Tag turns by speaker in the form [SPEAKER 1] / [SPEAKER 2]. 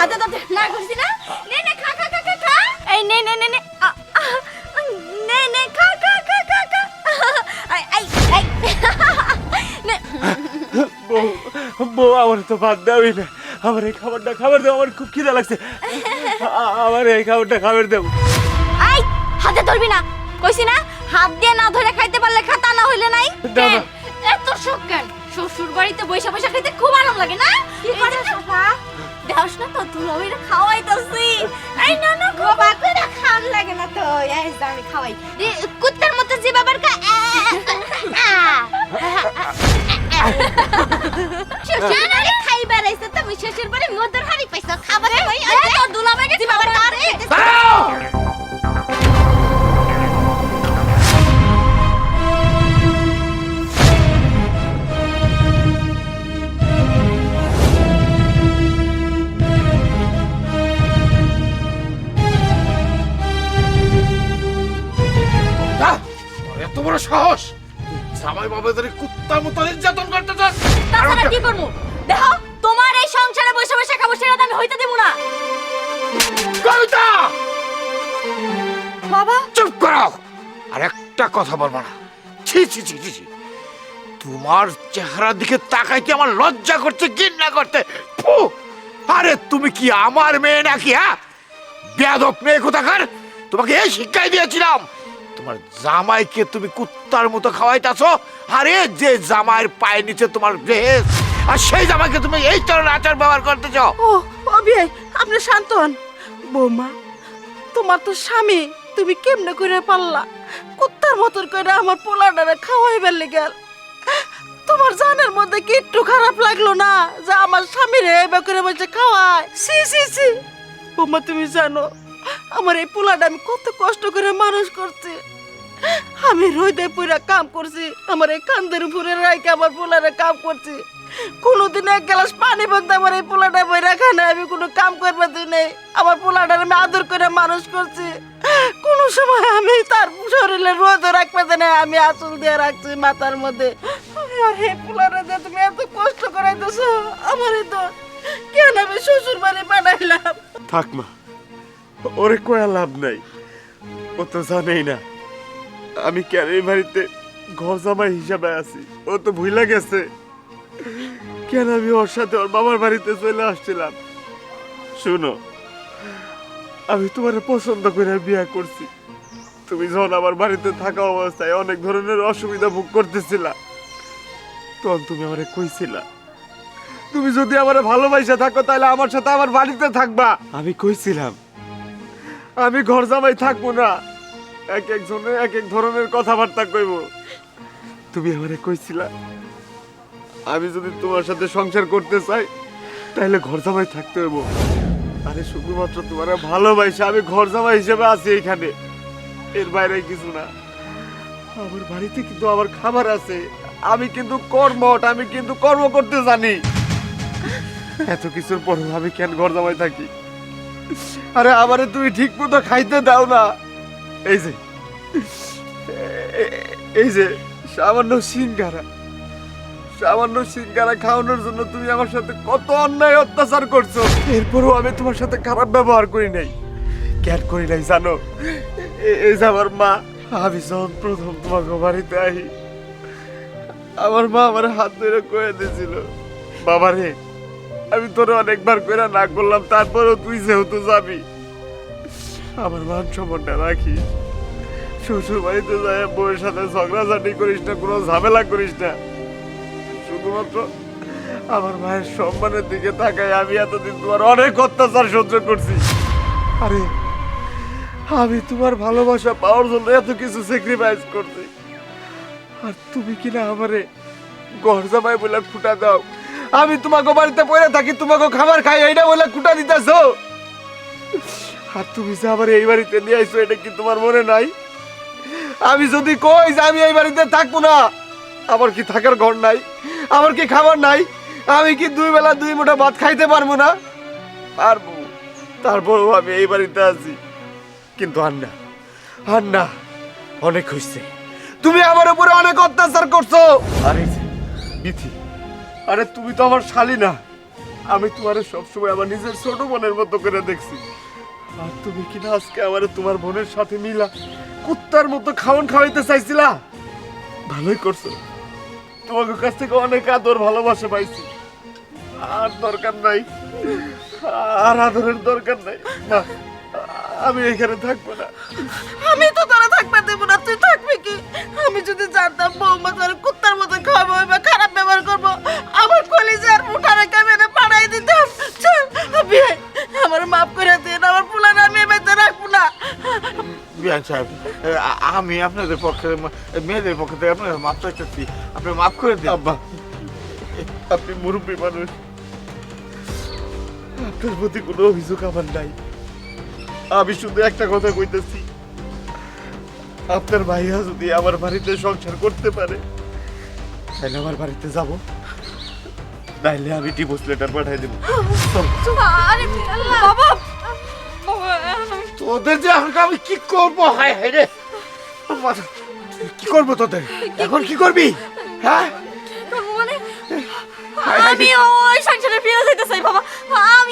[SPEAKER 1] হাতে তো না করছি না? নে নে খা খা খা খা খা। এই নে নে নে নে। আ, আ, নে নে খা খা খা খা খা। আই আই আই
[SPEAKER 2] বউ বউ আমার তো ভাত দেওয়াই না। আমার এই খাবারটা খাবার দাও আমার খুব খিদা লাগছে। আমার এই খাবারটা খাবার দাও
[SPEAKER 1] আই হাতে ধরবি না। কইছি না হাত দিয়ে না ধরে খাইতে পারলে খাতা না হইলে নাই। এত শখ কেন? শ্বশুর বাড়িতে বৈশা বৈশা খাইতে খুব আরাম লাগে না? কি করে সোফা না তো তুই ওইটা খাওয়াইতাছি এই না না খাবা না খান লাগে না তো এই আমি খাওয়াই কুত্তার মতো যে বাবার কা শ্বশুর বাড়ি খাইবার আইছে তুমি শ্বশুর বলে মদর হাড়ি পাইছো খাবার কই তো দুলাভাইকে জি বাবার কার
[SPEAKER 3] এত বড় সাহস? জামাই বাবাদের কুত্তার মতো নির্যাতন করতে চাস?
[SPEAKER 1] তাছাড়া কি করব? দেখো তোমার এই সংসারে বসে বসে খাব সেটা আমি হইতে দেবো না।
[SPEAKER 3] কবিতা!
[SPEAKER 1] বাবা।
[SPEAKER 3] চুপ করো! আর একটা কথা বলব না। ছি ছি ছি ছি ছি। তোমার চেহারার দিকে তাকাইতে আমার লজ্জা করছে ঘৃণা করতে ফু! আরে তুমি কি আমার মেয়ে নাকি হ্যাঁ? বেয়াদব মেয়ে কোথাকার? তোমাকে এই শিক্ষাই দিয়েছিলাম। তোমার জামাইকে তুমি কুত্তার মতো খাওয়াইতাছো? আরে যে জামাইয়ের পায়ের নিচে তোমার ড্রেস আর সেই জামাইকে তুমি এই ধরনের আচার ব্যবহার করতেছো?
[SPEAKER 4] ও অবি আপনি শান্ত হন। বৌমা, তোমার তো স্বামী, তুমি কেমনে করে পারলা? কুত্তার মতন করে আমার পোলাডারে খাওয়াইবার লেগেল তোমার জানের মধ্যে কি একটু খারাপ লাগল না? যে আমার স্বামীর এবার করে বলছে খাওয়ায়? সি সি সি বৌমা, তুমি জানো আমার এই পোলাটা আমি কত কষ্ট করে মানুষ করছি। আমি রোদে পুরা কাম করছি, আমার এই কান্দের উপরে রাইকে আমার পোলারে কাম করছি। কোনোদিন এক গ্লাস পানি বলতে আমার এই পোলাটা বই রাখা নাই, আমি কোনো কাম করবে দিই নেই। আমার পোলাটার আমি আদর করে মানুষ করছি। কোনো সময় আমি তার শরীরে রোদ রাখবে দিই নাই, আমি আঁচল দিয়ে রাখছি মাথার মধ্যে। আর হে পোলাটা দিয়ে তুমি এত কষ্ট করাইতেছো আমারই তো কেন আমি শ্বশুর বাড়ি বানাইলাম?
[SPEAKER 2] থাক মা। ওরে কয়া লাভ নাই? ও তো জানেই না। আমি কেন এই বাড়িতে ঘর জামাই হিসাবে আছি, ও তো ভুইলা গেছে। কেন আমি ওর সাথে ওর বাবার বাড়িতে চলে আসছিলাম? শুনো, আমি তোমার পছন্দ করে বিয়ে করছি। তুমি যখন আমার বাড়িতে থাকা অবস্থায় অনেক ধরনের অসুবিধা ভোগ করতেছিলা, তখন তুমি আমারে কইছিলা, তুমি যদি আমার ভালোবাসা থাকো, তাহলে আমার সাথে আমার বাড়িতে থাকবা। আমি কইছিলাম আমি ঘর জামাই থাকব না। এক একজনের এক এক ধরনের কথাবার্তা কইব। তুমি আমারে কইছিলা, আমি যদি তোমার সাথে সংসার করতে চাই তাহলে ঘর জামাই থাকতে হইব। আরে শুধুমাত্র তোমার ভালোবাসা, আমি ঘর জামাই হিসেবে আছি এখানে এর বাইরে কিছু না। আমার বাড়িতে কিন্তু আমার খাবার আছে। আমি কিন্তু কর্মট আমি কিন্তু কর্ম করতে জানি। এত কিছুর পর আমি কেন ঘর জামাই থাকি? আরে আমারে তুমি ঠিক মতো খাইতে দাও না। এই যে এই যে, সামান্য সিঙ্গারা। সামান্য সিঙ্গারা খাওয়ানোর জন্য তুমি আমার সাথে কত অন্যায় অত্যাচার করছ। এরপরও আমি তোমার সাথে খারাপ ব্যবহার করি নাই। কেন করি নাই জানো? এই যে আমার মা, আমি যখন প্রথম তোমাকে বাড়িতে আহি, আমার মা আমার হাত ধরে কয়ে দিয়েছিল, বাবারে আমি তোরে অনেকবার করে না করলাম, তারপরেও তুই যেহেতু যাবি। আমার মান সম্মানটা রাখি। শ্বশুর বাড়িতে যায় বউয়ের সাথে ঝগড়াঝাটি করিস না, কোনো ঝামেলা করিস না। শুধুমাত্র আমার মায়ের সম্মানের দিকে তাকাই আমি এতদিন তোমার অনেক অত্যাচার সহ্য করছি। আরে, আমি তোমার ভালোবাসা পাওয়ার জন্য এত কিছু স্যাক্রিফাইস করছি। আর তুমি কিনা আমারে ঘর জামাই বলে খুঁটা দাও। আমি তোমাকে বাড়িতে পড়ে থাকি, তোমাকে খাবার খাই, এইটা বলে খুঁটা দিতেছো? আর তুমি যে আবার এই বাড়িতে নিয়ে আইছো, এটা কি তোমার মনে নাই? আমি যদি কই যে আমি এই বাড়িতে থাকব না, আমার কি থাকার ঘর নাই? আমার কি খাবার নাই? আমি কি দুই বেলা দুই মুঠা ভাত খাইতে পারব না? পারব, তারপরও আমি এই বাড়িতে আছি। কিন্তু আন্না আন্না, অনেক হয়েছে তুমি আমার উপরে অনেক অত্যাচার করছ। আরে, বিথি আরে তুমি তো আমার শালি না আমি তোমারে সবসময় আমার নিজের ছোট বোনের মতো করে দেখছি। আর তুমি কিনা আজকে আমারে তোমার বোনের সাথে মিলা, কুত্তার মতো খাওয়ান খাওয়াইতে চাইছিলা? ভালোই করছ। তোমাকে কাছ থেকে অনেক আদর ভালোবাসা পাইছি। আর দরকার নাই। আর আদরের দরকার নাই। না, আমি এখানে থাকব না।
[SPEAKER 4] আমি তো তোরা থাকবে দেবো না। তুই থাকবি কি? আমি যদি জানতাম বৌমা তোর কুত্তার মতো খাওয়াবো
[SPEAKER 3] সাহেব আমি আপনাদের পক্ষে মেয়েদের পক্ষ থেকে আপনাদের মাফ চাইতেছি। আপনি মাফ করে দিন।
[SPEAKER 2] আব্বা আপনি মুরব্বী মানুষ। আপনার প্রতি কোনো অভিযোগ আমার নাই। আমি শুধু একটা কথা কইতেছি। আপনার ভাইয়া যদি আমার বাড়িতে সংসার করতে পারে তাহলে আমার বাড়িতে যাব। নাইলে আমি ডিভোর্স লেটার পাঠাই দেবো।
[SPEAKER 1] আরে বাবা! বাবা,
[SPEAKER 3] তোদের যে এখন আমি কি করব? হায় হায় রে। কি করব তোদের? এখন কি করবি? হ্যাঁ?
[SPEAKER 1] মানে?
[SPEAKER 3] হায়
[SPEAKER 1] আমি ওই সংসারে ফিরে যেতে চাই বাবা। আমি